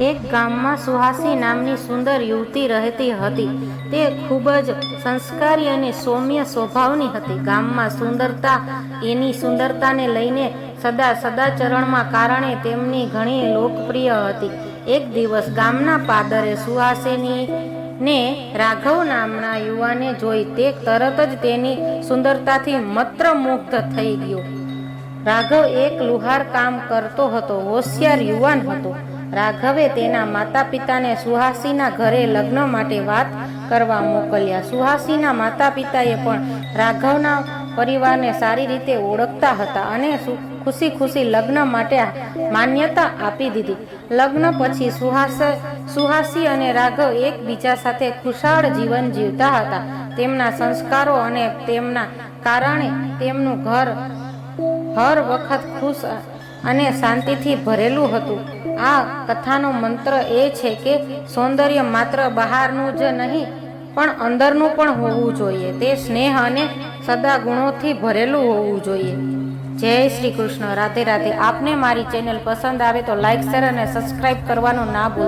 એક ગામમાં સુહાસી નામની સુંદર યુવતી રહેતી હતી. તે ખૂબ જ સંસ્કારી અને સૌમ્ય સ્વભાવની હતી. ગામમાં સુંદરતા, એની સુંદરતાને લઈને સદા સદાચરણમાં કારણે તેમની ઘણી લોકપ્રિય હતી. એક દિવસ ગામના પાદરે સુહાસિની ને રાઘવ નામના યુવાને જોઈ તે તરત જ તેની સુંદરતાથી મત્ર મુગ્ધ થઈ ગયો. રાઘવ એક લુહાર કામ કરતો હતો, હોશિયાર યુવાન હતો. રાઘવે તેના માતા પિતાને સુહાસીના ઘરે લગ્ન માટે વાત કરવા મોકલ્યા. સુહાસીના માતા પિતાએ પણ રાઘવના પરિવારને સારી રીતે ઓળખતા હતા અને ખુશી ખુશી લગ્ન માટે માન્યતા આપી દીધી. લગ્ન પછી સુહાસ, સુહાસી અને રાઘવ એકબીજા સાથે ખુશાળ જીવન જીવતા હતા. તેમના સંસ્કારો અને તેમના કારણે તેમનું ઘર, હર વખત ખુશ અને શાંતિથી ભરેલું હતું. આ કથાનો મંત્ર એ છે કે સૌંદર્ય માત્ર બહારનું જ નહીં, પણ અંદરનું પણ હોવું જોઈએ. તે સ્નેહ અને સદા ગુણોથી ભરેલું હોવું જોઈએ. જય શ્રી કૃષ્ણ. રાધે રાધે આપને મારી ચેનલ પસંદ આવે તો લાઈક, શેર અને સબસ્ક્રાઈબ કરવાનું ના ભૂલ.